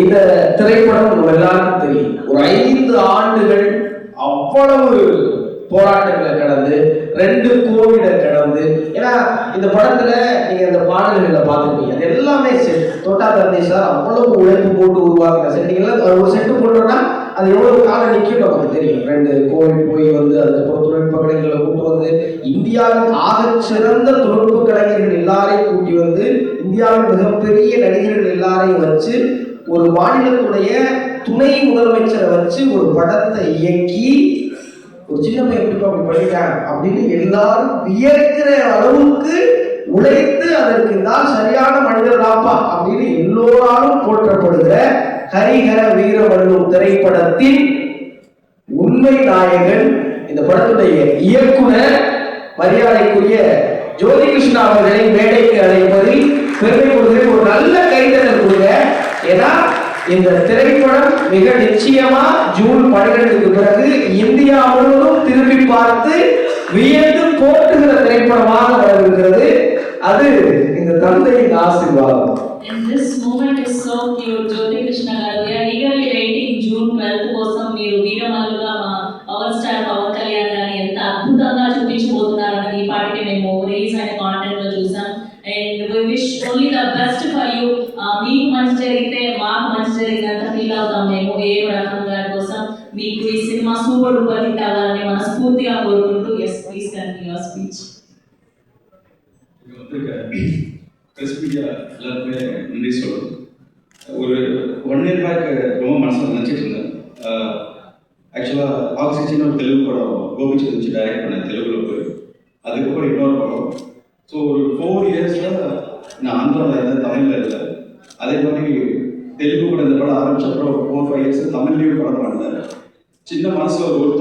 இந்த திரைப்படம் நம்ம எல்லாருக்கும் தெரியும். ஒரு ஐந்து ஆண்டுகள் அவ்வளவு போராட்டங்களை கடந்து ரெண்டு கோவிடை கடந்து ஏன்னா இந்த படத்துல நீங்க இந்த பாடல்களை பார்த்துருப்பீங்க. அது எல்லாமே செட் தோட்டா தந்தை சார் அவ்வளவு உழைப்பு போட்டு உருவாக்குற செட் நீங்க ஒரு செட்டு போட்டோம்னா அது எவ்வளவு காலம் நிற்கும் நமக்கு தெரியும். ரெண்டு கோவில் போய் வந்து அதுக்கப்புறம் தொழில்நுட்ப கூட்டு வந்து இந்தியாவின் ஆக சிறந்த தொழில்நுட்ப கலைஞர்கள் எல்லாரையும் கூட்டி வந்து இந்தியாவின் மிகப்பெரிய நடிகர்கள் எல்லாரையும் வச்சு ஒரு மாநிலத்துடைய துணை முதலமைச்சரை வச்சு ஒரு படத்தை இயக்கி ஒரு சின்ன பையன் எப்படி அப்படி பண்ணிட்டான் அப்படின்னு எல்லாரும் வியக்கிற அளவுக்கு உழைத்து அதற்கு தான் சரியான மனிதர் தாப்பா அப்படின்னு எல்லோராலும் போற்றப்படுகிற ஹரிஹர வீரமல்லும் திரைப்படத்தின் உண்மை நாயகன் இந்த படத்துடைய இயக்குனர் மரியாதைக்குரிய ஜோதி கிருஷ்ணா அவர்களை மேடைக்கு அழைப்பதில் பெருமை கொள்கிறேன் ஒரு நல்ல கைதட்டல் கொடுங்க. ஏன்னா இந்த திரைப்படம் மிக நிச்சயமா ஜூன் பன்னிரெண்டுக்கு பிறகு இந்தியா முழுவதும் திரும்பி பார்த்து வியந்து போட்டுகிற திரைப்படமாக வரவிருக்கிறது. அது இந்த தந்தையின் ஆசீர்வாதம். And this moment is so cute, Jyoti Krishna press media எல்லாருக்குமே நன்றி சொல்லணும். ஒரு ஒன் இயர் பேக் ரொம்ப மனசில் நினச்சிட்டு இருந்தேன். ஆக்சுவலாக ஆக்சிஜன் ஒரு தெலுங்கு படம் கோபிச்சந்த் வச்சு டைரக்ட் பண்ணேன் தெலுங்குல போய். அதுக்கப்புறம் இன்னொரு படம். ஸோ ஒரு ஃபோர் இயர்ஸில் நான் ஆந்திராவில் இருந்தேன் தமிழில் இல்லை. அதே மாதிரி தெலுங்கு படம் இந்த படம் ஆரம்பிச்சப்பறம் ஃபோர் ஃபைவ் இயர்ஸ் தமிழ்லேயும் படம் பண்ணேன் சின்ன மனசில் ஒரு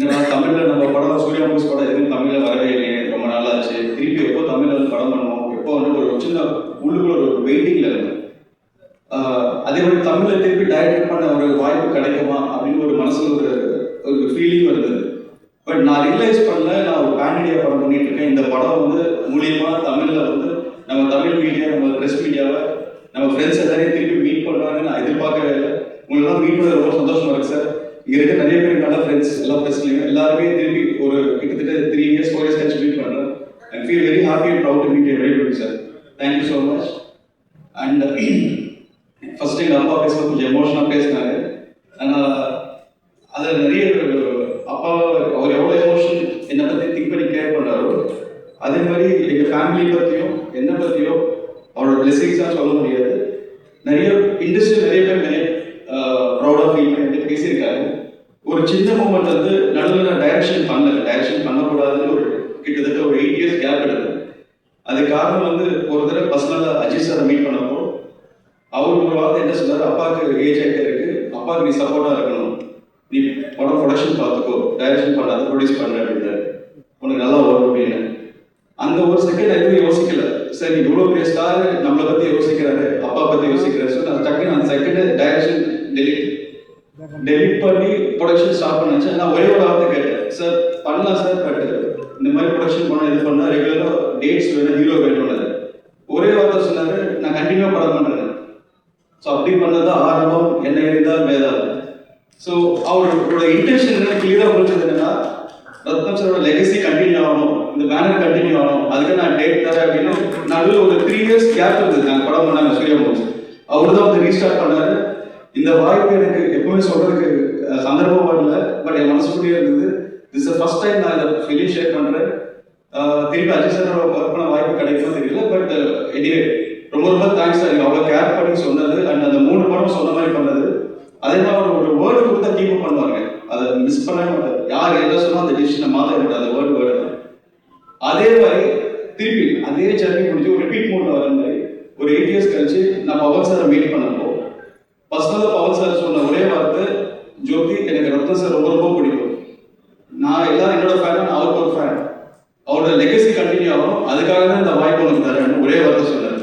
இந்த தமிழில் நம்ம படம் சூர்யா மூவிஸ் படம் எதுவும் தமிழில் வரவே இல்லையே. ரொம்ப நாளாச்சு திருப்பி எப்போ தமிழில் வந்து படம் பண்ணுவோம்? எப்போ வந்து ஒரு சின்ன உள்ளுக்குள்ள ஒரு வெயிட்டிங்கில் இருந்தேன் அதே மாதிரி தமிழில் திருப்பி டைரக்ட் பண்ண ஒரு வாய்ப்பு கிடைக்குமா? அப்படின்னு ஒரு மனசுல ஒரு ஒரு ஃபீலிங் இருந்தது பட் நான் ரியலைஸ் பண்ணல. நான் ஒரு பேன் இண்டியா படம் பண்ணிட்டு இருக்கேன். இந்த படம் வந்து மூலியமா தமிழில் வந்து நம்ம தமிழ் மீடியா நம்ம ப்ரெஸ் மீடியாவை நம்ம ஃப்ரெண்ட்ஸ் எல்லாரையும் திருப்பி மீட் பண்ணுவாங்கன்னு நான் எதிர்பார்க்கவே இல்லை. உங்களெல்லாம் மீட் பண்ண ரொம்ப சந்தோஷமா இருக்கு சார் இங்க இருக்க நிறைய பேர் நல்ல ஃப்ரெண்ட்ஸ் எல்லா ஃப்ரெண்ட்ஸ்லையும் எல்லாருமே திரும்பி ஒரு கிட்டத்தட்ட த்ரீ இயர்ஸ் ஃபோர் இயர்ஸ் கழிச்சு மீட் பண்ணுறேன் I feel very happy and proud to meet everybody sir thank you so much and first எங்கள் அப்பா பேசும்போது கொஞ்சம் எமோஷனாக பேசினாரு. ஆனால் அதில் நிறைய அப்பா அவர் எவ்வளோ எமோஷன் என்னை பற்றி திங்க் பண்ணி கேர் பண்ணாரோ அதே மாதிரி எங்கள் ஃபேமிலி பற்றியும் என்னை பற்றியும் அவரோட பிளெஸிங்ஸாக சொல்ல முடியாது. நிறைய இண்டஸ்ட்ரியல் நிறைய பேர் நிறைய ப்ரௌடாக ஃபீல் பண்ணி என்கிட்ட பேசியிருக்காரு ஒரு சின்ன மூமெண்ட் வந்து நடுவில் நான் டைரக்ஷன் பண்ணல டைரக்ஷன் பண்ணக்கூடாதுன்னு ஒரு கிட்டத்தட்ட ஒரு எயிட் இயர்ஸ் கேப் எடுத்தேன் அது காரணம் வந்து ஒரு தடவை பர்சனலாக அஜித் சாரை மீட் பண்ணப்போ அவர் ஒரு வார்த்தை என்ன சொன்னார் அப்பாவுக்கு ஏஜ் ஆகிட்டே இருக்கு அப்பாவுக்கு நீ சப்போர்ட்டாக இருக்கணும் நீ படம் ப்ரொடக்ஷன் பார்த்துக்கோ டைரக்ஷன் பண்ணாத ப்ரொடியூஸ் பண்ண அப்படின்னாரு உனக்கு நல்லா வரும் அப்படின்னு அந்த ஒரு செகண்ட் எதுவும் யோசிக்கல. சரி இவ்வளோ பெரிய ஸ்டார் நம்மளை பற்றி யோசிக்கிறாரு அப்பா பற்றி யோசிக்கிறாரு. ஸோ நான் டக்குன்னு அந்த செகண்ட் டைரக்ஷன் டெலிட் டெலிட் பண்ணி ப்ரொடக்ஷன் ஸ்டார்ட் பண்ணாச்சு நான் ஒரே ஒரு வார்த்தை கேட்டேன். சார் பண்ணலாம் சார் பட் இந்த மாதிரி ப்ரொடக்ஷன் பண்ண இது பண்ணா ரெகுலராக டேட்ஸ் வேணும் ஹீரோ வேணும்னாரு ஒரே வார்த்தை சொன்னாரு. நான் கண்டினியூவாக படம் பண்றேன். ஸோ அப்படி பண்ணது ஆரம்பம் என்ன இருந்தால் வேதாளம் ஸோ அவரோட இன்டென்ஷன் என்ன? கிளியராக முடிச்சது என்னன்னா ரத்னம் சாரோட லெகசி கண்டினியூ ஆகணும். இந்த பேனர் கண்டினியூ ஆகணும். அதுக்கு நான் டேட் தரேன் அப்படின்னு நடுவில் ஒரு த்ரீ இயர்ஸ் கேப் இருந்தது. நாங்கள் படம் பண்ணாங்க சூர்யா மூவிஸ் அவர் தான் வந்து ரீஸ்டார்ட் பண்ணாரு. இந்த வாய்ப்பு எனக்கு எப்பவுமே சொல்றதுக்கு சந்தர்ப்பம் வரல. பட் என் மனசுக்குள்ளேயே இருந்தது. இட்ஸ் ஃபர்ஸ்ட் டைம் நான் இதை ஃபிலிம் ஷேர் பண்றேன். திருப்பி அஜய் சாரோட ஒர்க் பண்ண வாய்ப்பு கிடைக்குமா தெரியல. பட் எனிவே uh, ரொம்ப ரொம்ப தேங்க்ஸ் சார் நீங்கள் அவ்வளோ கேர் பண்ணி சொன்னது. அண்ட் அந்த மூணு படம் சொன்ன மாதிரி பண்ணது. அதே மாதிரி அவர் ஒரு வேர்டு கொடுத்தா கீப் பண்ணுவாங்க அதை மிஸ் பண்ணவே மாட்டார். யார் என்ன சொன்னா அந்த டிசிஷனை மாற்ற மாட்டார் அந்த வேர்டு வேர்டு அதே மாதிரி திருப்பி அதே ஜர்னி முடிஞ்சு ஒரு ரிப்பீட் மோட்ல வர மாதிரி ஒரு எயிட் இயர்ஸ் கழிச்சு நான் பவன் சாரை மீட் பண்ணப்போ பர்சனலாக பவன் சார் சொன்ன ஒரே வார்த்தை ஜோதி எனக்கு ரத்ன சார் ரொம்ப ரொம்ப பிடிக்கும். நான் எல்லாரும் என்னோட ஃபேன் அவருக்கு ஒரு ஃபேன் அவரோட லெகசி கண்டினியூ ஆகும் அதுக்காக தான் இந்த வாய்ப்பு உனக்கு தரேன் ஒரே வார்த்தை சொன்னார்.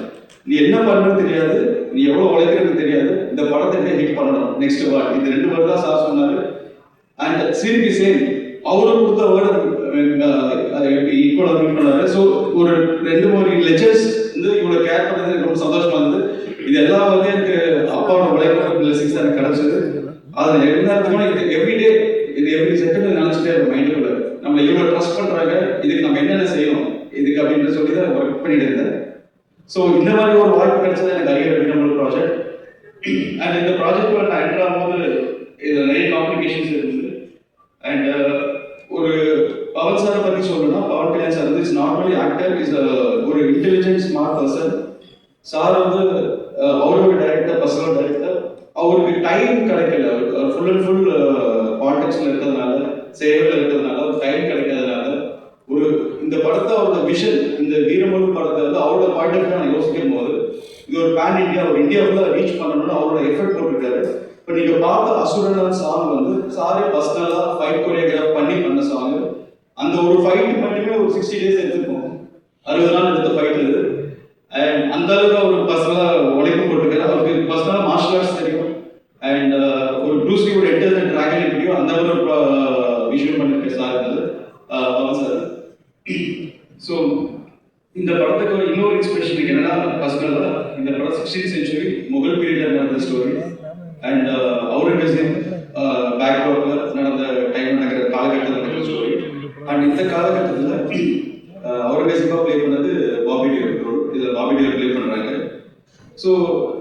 நீ என்ன பண்ணுறது தெரியாது. நீ எவ்வளோ உழைக்கிறது தெரியாது. இந்த படத்தை ஹிட் பண்ணணும். நெக்ஸ்ட் வார்டு இது ரெண்டு வேர்டு தான் சார் சொன்னார். அண்ட் சிரிப்பி சேம் அவரும் கொடுத்த வேர்டு ஈக்குவலாக மீட் பண்ணாரு ஸோ ஒரு ரெண்டு மூணு லெச்சர்ஸ் வந்து இவ்வளோ கேர் பண்ணது எனக்கு ரொம்ப சந்தோஷமா இருந்தது. இது எல்லாம் வந்து எனக்கு அப்பாவோட உழைப்பு பிளஸிங்ஸ் எனக்கு கிடைச்சது. அது எல்லாத்துக்குமே இது எவ்ரிடே இது எவ்ரி செகண்ட் நினச்சிட்டே இருக்கும் மைண்டுக்குள்ள நம்மளை இவ்வளோ ட்ரஸ்ட் பண்றாங்க இதுக்கு நம்ம என்னென்ன செய்யணும் இதுக்கு அப்படின்னு சொல்லி தான் ஒர்க் பண்ணிட்டு இருந்தேன். ஸோ இந்த மாதிரி ஒரு வாய்ப்பு கிடைச்சது எனக்கு அரியர் விடமல் ப்ராஜெக்ட் அண்ட் இந்த ப்ராஜெக்ட்ல நான் என்ட்ரு ஆகும்போது இது நிறைய காம்ப்ளிகேஷன்ஸ் இருந்தது அண்ட் ஒரு பவன் சாரை பற்றி சொல்லணும்னா பவன் கல்யாண் சார் வந்து இஸ் நார்மலி ஆக்டர் இஸ் ஒரு இன்டெலிஜென்ட் ஸ்மார்ட் பர்சன் சார் வந்து அஹ், அவரோட டைரக்டர் பர்சனல் டைரக்டர் அவருக்கு டைம் கிடைக்கல ஃபுல் அண்ட் ஃபுல் பாலிடிக்ஸ்ல இருக்கிறதுனால சேவையில் இருக்கிறதுனால டைம் கிடைக்காதனால ஒரு இந்த படத்தை அவரோட விஷன் இந்த வீரமலு படத்தை வந்து அவரோட பாயிண்ட் ஆஃப் நான் யோசிக்கும் போது இது ஒரு பேன் இந்தியா ஒரு இந்தியா ஃபுல்லாக ரீச் பண்ணணும்னு அவரோட எஃபர்ட் போட்டிருக்காரு. இப்போ நீங்க பார்த்த அசுரன் சாங் வந்து சாரே பர்சனலாக ஃபைட் கொரியோகிராஃப் பண்ணி பண்ண சாங் அந்த ஒரு ஃபைட் மட்டுமே ஒரு சிக்ஸ்டி டேஸ் எடுத்துக்கும் அறுபது நாள் எடுத்த ஃபைட் இது. அண்ட் அந்த அளவுக்கு அவர் பர்சனலாக உழைப்பு போட்டிருக்காரு அவருக்கு பர்சனலாக மார்ஷல் ஆர்ட்ஸ் தெரியும் அண்ட் ஒரு ப்ரூஸ்லி ஒரு என்டர் டிராகன் எப்படியோ அந்த மாதிரி ஒரு விஷயம் பண்ணிருக்க சார் இருந்தது பவன் சார் ஸோ இந்த படத்துக்கு இன்னொரு இன்ஸ்பிரேஷன் என்னன்னா பர்சனலாக இந்த படம் சிக்ஸ்டீன் செஞ்சுரி முகல் பீரியட்ல நடந்த ஸ்டோரி அண்ட் அவுரங்கசீப் பேக்ராப்ல நடந்த டைம் நடக்கிற காலகட்டத்தில் நடக்கிற ஸ்டோரி அண்ட் இந்த காலகட்டத்தில் அவுரங்கசீப்பா ப்ளே பண்ணது பாபி டியர் ரோல் இதில் பாபி டியர் ப்ளே பண்ணுறாங்க ஸோ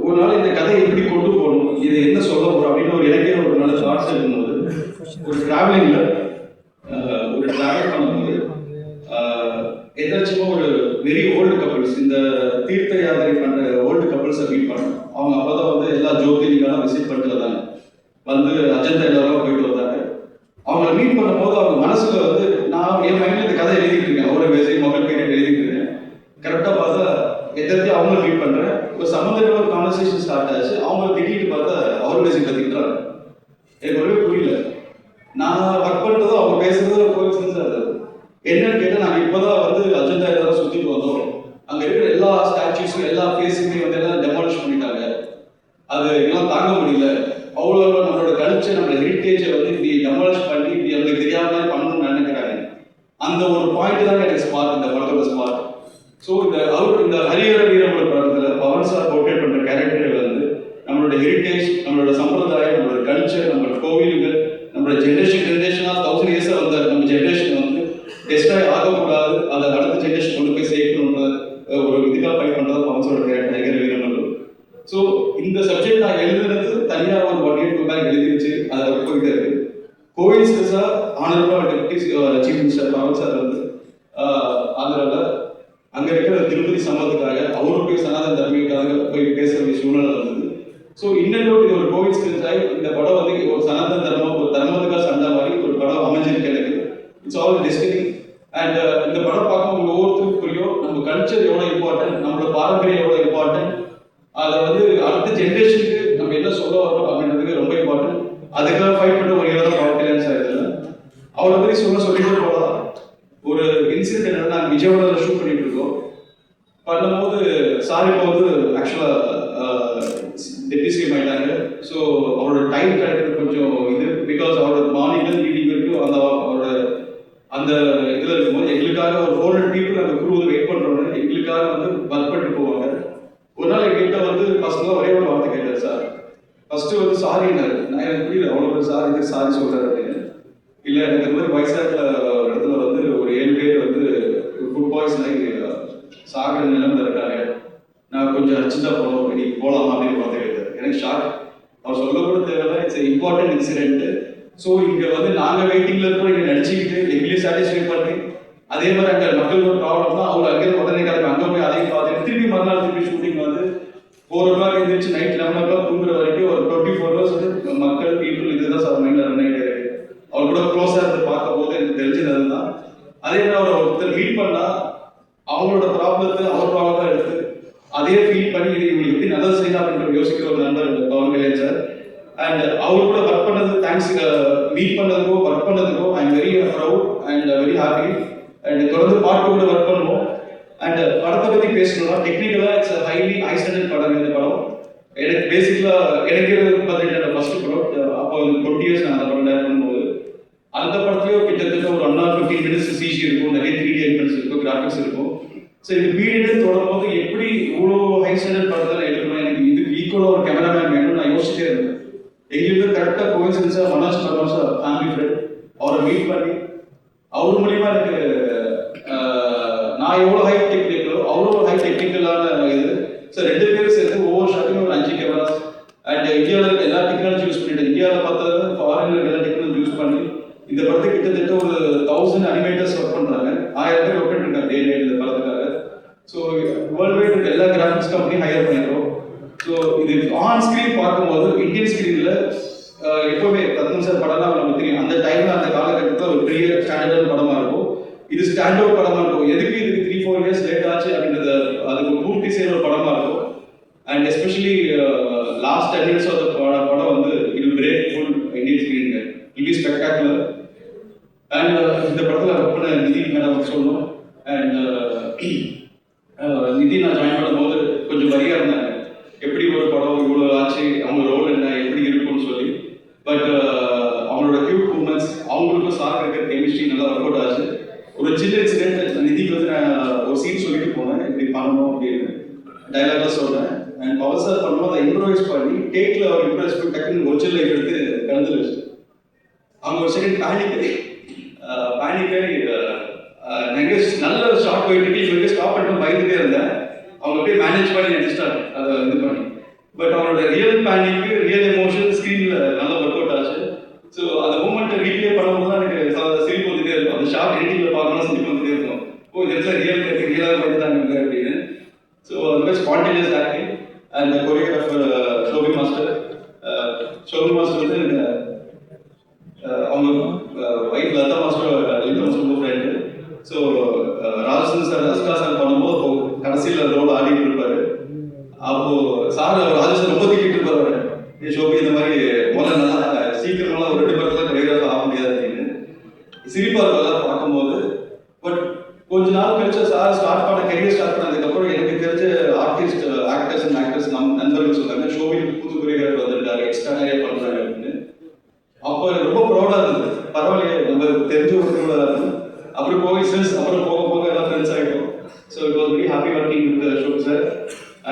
ஒரு நாள் இந்த கதையை எப்படி கொண்டு போகணும் இது என்ன சொல்ல போகிறோம் அப்படின்னு ஒரு எனக்கே ஒரு நல்ல தாட்ஸ் இருக்கும்போது ஒரு ட்ராவலிங்கில் ஒரு ட்ராவல் பண்ணும்போது ஆஹ், எதாச்சும் ஒரு வெரி ஓல்டு கப்பிள்ஸ் இந்த தீர்த்த யாத்திரை பண்ற ஓல்டு கப்பிள்ஸை மீட் பண்ணோம் அவங்க அப்பதான் வந்து எல்லா ஜோதிலிங்கெல்லாம் விசிட் பண்ணிட்டு வந்தாங்க வந்து அஜந்தா எல்லாரும் போயிட்டு வந்தாங்க. அவங்கள மீட் பண்ணும்போது அவங்க மனசுல வந்து நான் என் மைண்ட்ல இந்த கதை எழுதிட்டு இருக்கேன். அவ்வளோ பேசி மொபைல் பேர் எழுதிட்டு இருக்கேன். கரெக்டாக பார்த்தா எதிர்த்து அவங்கள மீட் பண்றேன். ஒரு சம்மந்தமான ஒரு கான்வர்சேஷன் ஸ்டார்ட் ஆச்சு. அவங்களை திட்டிட்டு பார்த்தா அவர் பேசி கத்திக்கிட்டாங்க எனக்கு ஒன்றுமே புரியல நான் ஒர்க் பண்றதும் அவங்க பேசுறதும் கோயின்சிடன்ஸ் அது என்னன்னு கேட்டா நாங்க இப்பதான் வந்து அஜந்தா இதெல்லாம் சுத்திட்டு வந்தோம் அங்க இருக்கிற எல்லா ஸ்டாச்சுஸும் எல்லா ஃபேஸுமே வந்து எல்லாம் டெமாலிஷ் பண்ணிட்டாங்க அது எல்லாம் தாங்க முடியல அவ்வளோ நம்மளோட கல்ச்சர் நம்மளோட ஹெரிட்டேஜை வந்து இப்படி டெமாலிஷ் பண்ணி இப்படி நம்மளுக்கு தெரியாம பண்ணணும்னு நினைக்கிறாங்க அந்த ஒரு பாயிண்ட் தான் எனக்கு ஸ்மார்ட் இந்த படத்தோட ஸ்மார்ட் ஸோ இந்த அவர் இந்த ஹரிஹர வீரமல் படத்துல பவன் சார் போர்ட்ரேட் பண்ற கேரக்டர் வந்து நம்மளோட ஹெரிட்டேஜ் அங்க இருக்கிற திருப்பதி சம்பவத்துக்காக அவரும் போய் சனாதன தர்மிக்காக போய் பேச வேண்டிய சூழ்நிலை வந்தது. ஸோ இன்னொரு இது ஒரு கோவின்ஸ்டன்ஸ் ஆகி இந்த படம் வந்து ஒரு சனாதன தர்மம் ஒரு தர்மத்துக்காக சண்டை மாதிரி ஒரு படம் அமைஞ்சிருக்கு எனக்கு. இட்ஸ் ஆல் டிஸ்டிங் அண்ட் இந்த படம் பார்க்கும் உங்க ஒவ்வொருத்தருக்கும் புரியும் நம்ம கல்ச்சர் எவ்வளோ இம்பார்ட்டன்ட் நம்மளோட பாரம்பரியம் எவ்வளோ இம்பார்ட்டன்ட் அதை வந்து அடுத்த ஜென்ரேஷனுக்கு நம்ம என்ன சொல்ல வரோம் அப்படின்றதுக்கு ரொம்ப இம்பார்ட்டன்ட் அதுக்காக ஃபைட் பண்ண ஒரு இடம் பவர் கல்யாண் சார் இதில் அவரை பற்றி சொல்ல சொல்லிட்டு போகலாம் ஒரு இன்சிடென்ட் என்னன்னா நாங்கள் விஜயவாடாவில் ஷூட் பண்ணிட்டு இருக்கோம் பண்ணும்போது சார் இப்போ வந்து ஆக்சுவலாக டெப்டி மாட்டாங்க ஸோ அவரோட டைம் கிடைக்கிறது கொஞ்சம் இது பிகாஸ் அவரோட மார்னிங்ல ஈவினிங் வரைக்கும் அந்த அவரோட அந்த இதில் இருக்கும்போது எங்களுக்காக ஒரு ஃபோர் ஹண்ட்ரட் பீப்புள் அந்த குரூ வந்து வெயிட் பண்ணுறோன்னு எங்களுக்காக வந்து ஒர்க் பண்ணிட்டு போவாங்க ஒரு நாள் எங்ககிட்ட வந்து ஃபர்ஸ்ட்லாம் ஒரே ஒரு வார்த்தை கேட்டார் சார் ஃபர்ஸ்ட் வந்து சாரினாரு நான் எனக்கு புரியல அவ்வளோ சாரி இது சாரி சொல்றாரு அப்படின்னு இல்லை எனக்கு இந்த மாதிரி வயசாக ஒரு இடத்துல வந்து ஒரு ஏழு பேர் வந்து ஃபுட் பாய்சன் ஆகி சாகிற நிலைமையில இருக்காங்க நான் கொஞ்சம் அர்ஜென்ட்டாக போகணும் இன்னைக்கு போகலாமா அப்படின்னு பார்த்து கேட்டார் எனக்கு ஷாக் அவர் சொல்ல கூட தேவையில்ல இட்ஸ் இம்பார்ட்டன்ட் இன்சிடென்ட் ஸோ இங்கே வந்து நாங்கள் வெயிட்டிங்கில் இருக்கோம். இங்கே நடிச்சுக்கிட்டு எங்களையும் சாட்டிஸ்ஃபை பண்ணி அதே மாதிரி அங்கே மக்கள் ஒரு ப்ராப்ளம் தான் அவங்க அங்கே உடனே கிளம்பி அங்கே போய் அதையும் பார்த்துட்டு திருப்பி மறுநாள் திருப்பி ஷூட்டிங் வந்து ஃபோர் ஓ கிளாக் எழுந்திரிச்சு நைட் லெவன் ஓ கிளாக் தூங்குற வரைக்கும் ஒரு டுவெண்ட்டி ஃபோர் ஹவர்ஸ் வந்து மக்கள் பீப்புள் இதுதான் சார் மைண்டில் ரன் ஆகிட்டு இருக்கு அவர் கூட க்ளோஸாக இருந்து பார்க்கும் போது எனக்கு தெரிஞ்சது அதுதான் அதே மாதிரி அவர் ஒருத்தர் மீட் பண்ணா அவங்களோட ப்ராப்ளத்தை அவர் ப்ராப்ளம் தான் எடுத்து அதே ஃபீல் பண்ணி இது இவங்களுக்கு எப்படி நல்லது செய்யலாம் அப்படின்ற யோசிக்கிற ஒரு நண்பர் பவன் கல்யாண் சார் அண்ட் அவர் கூட ஒர்க் பண்ணது தேங்க்ஸ் மீட் பண்ணதுக்கோ work பண்ணதுக்கோ I am very proud and very happy and தொடர்ந்து பாட்டு கூட ஒர்க் பண்ணுவோம். அண்ட் படத்தை பத்தி பேசணும்னா டெக்னிக்கலா இட்ஸ் ஹைலி ஐசோலேட் படம் இந்த படம். எனக்கு பேசிக்கலா எனக்கு பார்த்தீங்கன்னா ஃபர்ஸ்ட் படம் அப்போ டுவெண்ட்டி இயர்ஸ் நான் அந்த படம் டேரக்ட் பண்ணும்போது. அந்த படத்துலயும் கிட்டத்தட்ட ஒரு one hour fifteen minutes CG இருக்கும். நிறைய த்ரீ டி எலிமெண்ட்ஸ் இருக்கும் கிராஃபிக்ஸ் இருக்கும். ஸோ இது பீரியட் தொடரும் போது எப்படி இவ்வளோ ஹை ஸ்டாண்டர்ட் படத்தில் எடுக்கணும் எனக்கு இதுக்கு ஈக்குவலாக ஒரு கேமராமேன் வேணும்னு நான் யோசிச்சிட்டே இருந்தேன். எங்களுக்கு கரெக்டாக கோயின்சன்ஸாக மனோஜ் சார் ஃபேமிலி ஃப்ரெண்ட் அவரை மீட் பண்ணி அவர் மூலியமா எனக்கு அஹ், நான் எவ்வளோ ஹை டெக்னிக்கலோ அவ்வளோ ஹை டெக்னிக்கலான இது ஸோ ரெண்டு பேரும் சேர்த்து ஒவ்வொரு ஷாட்டுமே ஒரு அஞ்சு கேமராஸ் அண்ட் இந்தியாவில் இருக்க எல்லா டெக்னாலஜி யூஸ் பண்ணிட்டு இந்தியாவில் பார்த்தது ஃபாரின்ல எல்லா டெக்னாலஜி யூஸ் பண்ணி இந்த படத்துக்கு கிட்டத்தட்ட ஒரு தௌசண்ட் அனிமேட்டர்ஸ் ஒர்க் பண்றாங்க ஆயிரம் பேர் ஒர்க் பண்ணிருக்காங்க டே நைட் இந்த படத்துக்காக ஸோ வேர்ல்டு வைட் இருக்க எல்லா கிராஃபிக்ஸ் கம்பெனியும் ஹையர் பண்ணிடுறோம் ஸோ இது ஆன் ஸ்க்ரீன் பார்க்கும்போது இந்தியன் ஸ்க்ரீனில் எப்பவுமே ரத்னம் சார் படம்லாம் நமக்கு தெரியும் அந்த டைம்ல அந்த காலகட்டத்தில் ஒரு பெரிய ஸ்டாண்டர்டான படமா இருக்கும் இது ஸ்டாண்ட் அவுட் படமா இருக்கும் எதுக்கு இதுக்கு த்ரீ ஃபோர் இயர்ஸ் லேட் ஆச்சு அப்படின்றத அதுக்கு பூர்த்தி செய்யற ஒரு படமா இருக்கும் and especially last ten years of படம் படம் வந்து இது break full Indian screen it be spectacular and இந்த படத்தில் ஒர்க் பண்ண நிதி மேடம் சொல்லணும். அண்ட் uh, uh, நிதி நான் ஜாயின் பண்ணும்போது கொஞ்சம் வரியாக இருந்தாங்க. எப்படி ஒரு படம் இவ்வளோ ஆச்சு? அவங்க ரோல் என்ன எப்படி இருக்கும்னு சொல்லி பட் அவங்களோட கியூட் மூமெண்ட்ஸ் அவங்களுக்கும் சார் இருக்கிற கெமிஸ்ட்ரி நல்லா ஒர்க் அவுட் ஆச்சு ஒரு சின்ன இன்சிடென்ட் நிதிக்கு வந்து நான் ஒரு சீன் சொல்லிட்டு போனேன் இப்படி பண்ணணும் அப்படின்னு டைலாக்லாம் சொல்றேன் அண்ட் பவர் சார் பண்ணும்போது அதை இம்ப்ரவைஸ் பண்ணி டேக்ல அவர் இம்ப்ரெஸ் பண்ணி டக்குன்னு ஒரிஜினல் லைஃப் எடுத்து கலந்து வச்சு அவங்க ஒரு செகண்ட் பேனிக்கு பேனிக்கு நிறைய நல்ல ஷார்ட் போயிட்டு இருக்கு இவங்க ஸ்டாப் பண்ணிட்டு பயந்துட்டே இருந்தேன். அவங்க அப்படியே மேனேஜ் பண்ணி நடிச்சிட்டாங்க அதை இது பண்ணி. பட் அவனோட ரியல் பேனிக்கு ரியல் எமோஷன் ஸ்க்ரீனில் நல்லா ஒர்க் அவுட் ஆச்சு. ஸோ அந்த மூமெண்ட்டை ரீப்ளே பண்ணும்போது தான் எனக்கு சிரிப்பு வந்துட்டே இருக்கும். அந்த ஷார்ட் எடிட்டிங்கில் பார்க்கணும் சிரிப்பு வந்துட்டே இருக்கும். ஓ இந்த இடத்துல ரியல் இருக்கு ரியலாக பயந்துட்டாங்க அப்படின்னு. ஸோ அது மாதிரி ஸ்பான்டேனியஸ் ஆக்டிங் அண்ட் ராஜசன் சார் அஸ்கா சார் பண்ணும்போது கடைசியில் ரோல் ஆடிட்டு இருப்பாரு. அப்போ சார் ராஜசன் ரொம்ப திட்டிட்டு இருப்பாரு ஏ ஷோபி இந்த மாதிரி முதல்ல நல்லா சீக்கிரமெல்லாம் ஒரு ரெண்டு பேர்த்துல கொரியோகிராஃபர் ஆக முடியாது அப்படின்னு சிரிப்பா இருக்கும் அதெல்லாம் பார்க்கும்போது பட் கொஞ்ச நாள் கழிச்சு சார் ஸ்டார்ட் பண்ண கெரியர் ஸ்டார்ட் பண்ணதுக்கப்புறம் எனக்கு தெரிஞ்ச ஆர்டிஸ்ட் ஆக்டர்ஸ் அண்ட் ஆக்டர்ஸ் நம் நண்பர்கள் சொன்னாங்க ஷோபி புது கொரியோகிராஃபர் வந்திருக்காரு எக்ஸ்ட்ரா நிறைய பண்றாரு அப்படின்னு அப்போ எனக்கு ரொம்ப ப்ரௌடா இருந்தது பரவாயில்லையே நம்ம தெரிஞ்ச ஒருத்தவங்களா இருக்கு அப்புறம் போய் சின்ஸ் அப்புறம் போக போக எல்லாம் ஃப்ரெண்ட்ஸ் ஆகிட்டோம் so it was very happy working with ஷோக் sir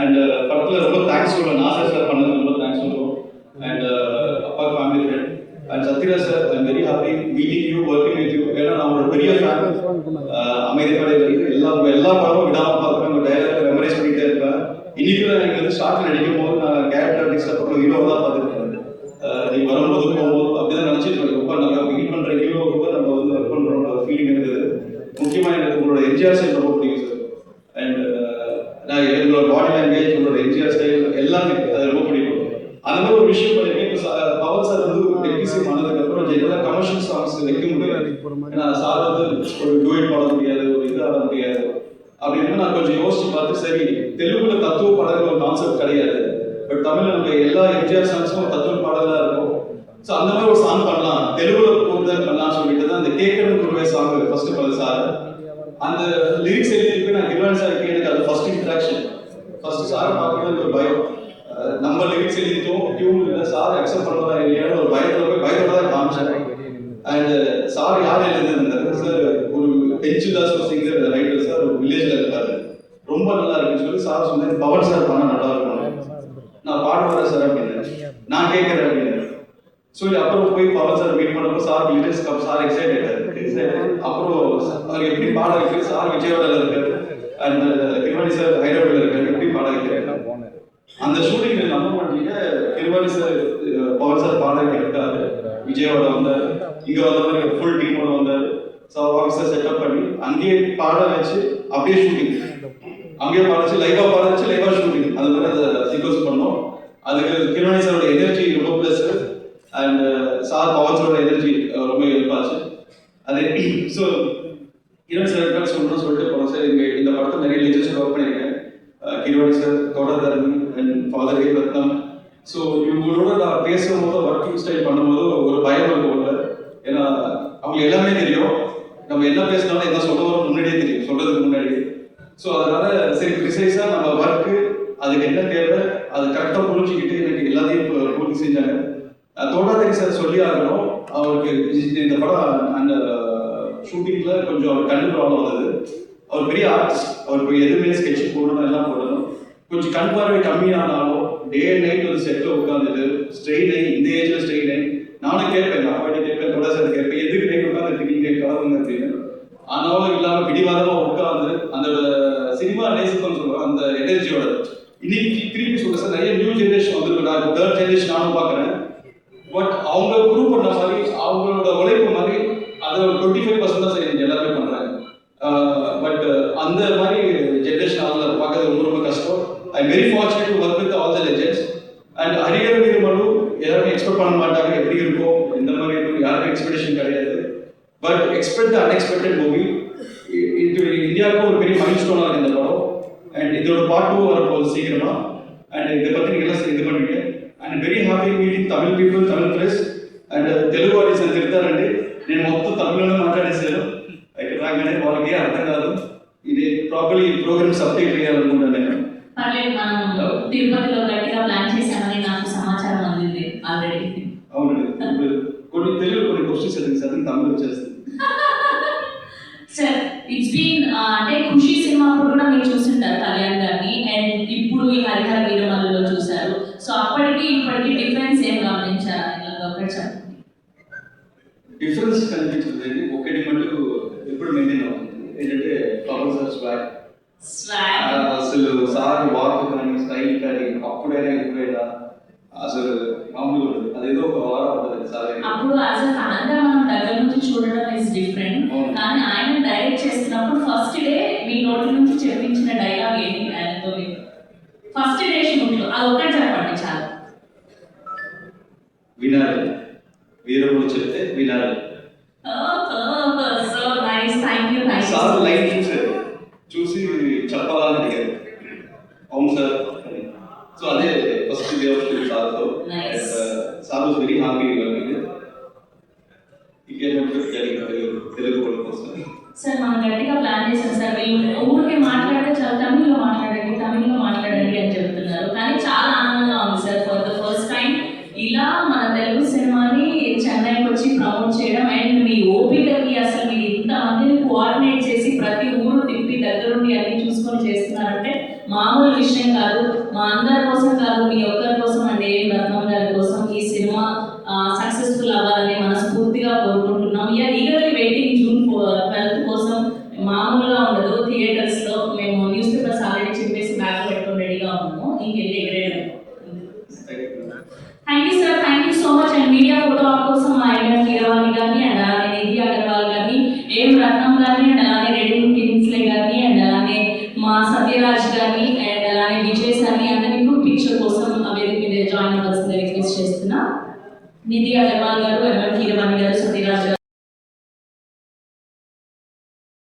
and படத்தில் ரொம்ப தேங்க்ஸ் சொல்லுவேன் நாசர் சார் பண்ணது ரொம்ப தேங்க்ஸ் சொல்லுவோம் அண்ட் அப்பா family friend and Sathyaraj sir I'm very happy meeting you working with you ஏன்னா நான் ஒரு பெரிய ஃபேன் அமைதிப்படை வரைக்கும் எல்லா உங்க எல்லா படமும் விடாமல் பார்ப்பேன் உங்கள் டைலாக் மெமரைஸ் பண்ணிட்டே இருப்பேன் இன்னைக்கு எனக்கு வந்து ஷார்ட் நடிக்கும் போது நான் கேரக்டர் டிக்ஸ்ட் அப்புறம் ஹீரோ தான் பார்த்துருக்கேன் நீ வரும்போது போகும்போது அப்படிதான் நினைச்சிட்டு இருக்கேன் ரொம்ப நம்ம மீட் பண்ற ஹீரோ கூட நம்ம வந்து ஒர்க் பண்றோம் ஃபீலிங் இருக்குது முக்கியமா எனக்கு உங்களோட எம்ஜிஆர் ஸ்டைல் ரொம்ப பிடிக்கும் சார் அண்ட் நான் எங்களோட பாடி லாங்குவேஜ் உங்களோட எம்ஜிஆர் ஸ்டைல் எல்லாமே அது ரொம்ப பிடிக்கும் அந்த மாதிரி ஒரு விஷயம் பண்ணிருக்கேன் இப்போ பவர் சார் வந்து டெக்னிசியம் ஆனதுக்கு அப்புறம் ஜெனரலாக கமர்ஷியல் சாங்ஸ் வைக்க முடியாது ஏன்னா சார் வந்து ஒரு டூயட் பாட முடியாது ஒரு இது ஆட முடியாது நான் கொஞ்சம் யோசிச்சு பார்த்து சரி தெலுங்குல தத்துவ பாடல்கள் ஒரு கான்செப்ட் கிடையாது. பட் தமிழ்ல நம்ம எல்லா எம்ஜிஆர் சாங்ஸும் தத்துவ பாடலா இருக்கும். ஸோ அந்த மாதிரி ஒரு சாங் பண்ணலாம். தெலுங்குல கூடுதல் பண்ணலாம் சொல்லிட்டு தான் அந்த கேட்கணும் குருவே சாங் ஃபர்ஸ்ட் பண்ண சார் அந்த லிரிக்ஸ் எழுதிட்டு நான் கிருவான் சார் எனக்கு அது ஃபர்ஸ்ட் இன்ட்ராக்ஷன் ஃபர்ஸ்ட் சார் பார்க்குறது ஒரு பயம். நம்ம லிரிக்ஸ் எழுதிட்டோம் டியூன் இல்லை சார் அக்செப்ட் பண்ணுறதா இல்லையான்னு ஒரு பயத்தில் போய் பயத்தோட தான் காமிச்சேன். அண்ட் சார் யார் எழுதிருந்தாரு சார் ஒரு பெஞ்சு தாஸ் ஒரு சிங்கர் ரைட்டர் சார் ஒரு வில்லேஜ்ல இருக்காரு ரொம்ப நல்லா இருக்குன்னு சொல்லி சார் சொன்னேன் பவர் சார் பண்ண நல்லா இருக்கும் நான் பாட சார் அப்படின்னு. நான் கேட்கறேன் அப்படின்னு. சொல்லி அப்புறம் போய் பவர் சார் மீட் பண்ணப்போ சார் லிரிக்ஸ் கப் சார் எக்ஸைட்டட் அப்புறம் அவர் எப்படி பாட வைக்கிறது சார் விஜயவாடல இருக்காரு அண்ட் திருவாணி சார் ஹைதராபாத்ல இருக்காரு. எப்படி பாட வைக்கிறாரு அந்த ஷூட்டிங் நம்ப மாட்டீங்க திருவாணி சார் பவர் சார் பாட இருக்காரு விஜயவாடா வந்தார். இங்க வந்த மாதிரி ஃபுல் டீமோட வந்தார். சார் ஆஃபீஸர் செட்டப் பண்ணி அங்கேயே பாட வச்சு அப்படியே ஷூட்டிங் அங்கேயே பாட வச்சு லைவா பாட லைவா ஷூட்டிங் அது மாதிரி அதை சீக்வன்ஸ் பண்ணோம். அதுக்கு கிருவாணி சாரோட எனர்ஜி ரொம்ப ப்ளஸ் அண்ட் சார் பவன் சாரோட எனர்ஜி ரொம்ப ஹெல்ப்பாச்சு அதே ஸோ கிரண் சார் இருக்காரு சொல்லணும்னு சொல்லிட்டு போனோம் சார் இங்கே இந்த படத்தை நிறைய லீடர்ஸ் ஒர்க் பண்ணியிருக்கேன். Ah Keeravani sir தொடர்தரணி and father A Rathnam so இவங்களோட நான் பேசும்போது ஒர்க்கிங் ஸ்டைல் பண்ணும்போது ஒரு பயம் இருக்கும் உள்ள ஏன்னா அவங்க எல்லாமே தெரியும். நம்ம என்ன பேசினாலும் என்ன சொல்ல முன்னாடியே தெரியும். சொல்றதுக்கு முன்னாடி ஸோ அதனால சரி ப்ரிசைஸாக நம்ம ஒர்க்கு அதுக்கு என்ன தேவை அது கரெக்டாக புரிஞ்சுக்கிட்டு எனக்கு எல்லாத்தையும் பூ- பூர்த்தி செஞ்சாங்க அஹ் தோடாதரி சார் சொல்லி ஆகணும் அவருக்கு இந்த படம் அந்த ஷூட்டிங்ல கொஞ்சம் அவர் கண் ப்ராப்ளம் வந்தது. அவர் பெரிய ஆர்டிஸ்ட் அவருக்கு எதுவுமே ஸ்கெட்ச் போடணும் எல்லாம் போடணும். கொஞ்சம் கண் பார்வை கம்மியானாலும் டே அண்ட் நைட் ஒரு செட்டில் உட்காந்துட்டு ஸ்ட்ரெயின் லைன் இந்த ஏஜ்ல ஸ்ட்ரெயின் லைன் நானும் கேட்பேன் நான் அப்பாட்டி கேட்பேன் தொட சார் கேட்பேன் எதுக்கு நைட் உட்காந்துட்டு நீங்க கலருங்க அப்படின்னு. ஆனாலும் இல்லாமல் பிடிவாதமாக உட்காந்து அந்த சினிமா நேசிக்கணும்னு சொல்லுவாங்க அந்த எனர்ஜியோட இன்னைக்கு திருப்பி சொல்ல சார் நிறைய நியூ ஜென்ரேஷன் வந்துருக்கு நான் தேர்ட் ஜென்ரேஷன் நானும் பார்க்குறேன் பட் அவங்க ப்ரூவ் பண்ண மாதிரி அவங்களோட உழைப்பு மாதிரி அது ஒரு டுவெண்ட்டி ஃபைவ் பர்சன்ட் தான் சரி எல்லாருமே பண்ணுறாங்க సబ్జెక్ట్ చేయాలనుకుంటాను నేను. పర్లేదు మనం తిరుపతిలో గట్టిగా ప్లాన్ చేశామని నాకు సమాచారం అందింది ఆల్రెడీ. అవునండి ఇప్పుడు కొన్ని తెలుగు కొన్ని క్వశ్చన్స్ అడిగి సార్ తమిళ వచ్చేస్తుంది సార్ ఇట్స్ బీన్ అంటే ఖుషి సినిమా అప్పుడు కూడా మీరు చూస్తుంటారు కళ్యాణ్ గారిని అండ్ ఇప్పుడు ఈ హరిహర వీరమల్లులో చూశారు. సో అప్పటికి ఇప్పటికి డిఫరెన్స్ ఏం గమనించారా? ఒకటి చెప్పండి. డిఫరెన్స్ కనిపించదండి అసలు సార్ వాక్ కానీ స్టైల్ కానీ అప్పుడైనా ఇప్పుడైనా అసలు మామూలుగా ఉండదు. అదేదో ఒక వారం ఉంటుంది సార్. అప్పుడు యాజ్ అ ఫ్యాన్గా మనం దగ్గర నుంచి చూడడం ఇస్ డిఫరెంట్. కానీ ఆయన డైరెక్ట్ చేస్తున్నప్పుడు ఫస్ట్ డే మీ నోటి నుంచి చెప్పించిన డైలాగ్ ఏంటి? ఆయనతో first day also. Nice. And, uh, Sam was very happy regarding it. He came up with getting Telugu కూడా వస్తుంది సార్ మనం గట్టిగా ప్లాన్ చేసాం సార్ మీరు ఊరికే మాట్లాడితే చాలా తమిళ్ళో మాట్లాడండి తమిళ్ళో మాట్లాడండి అని చెప్తున్నారు కానీ చాలా ఆనందంగా ఉంది సార్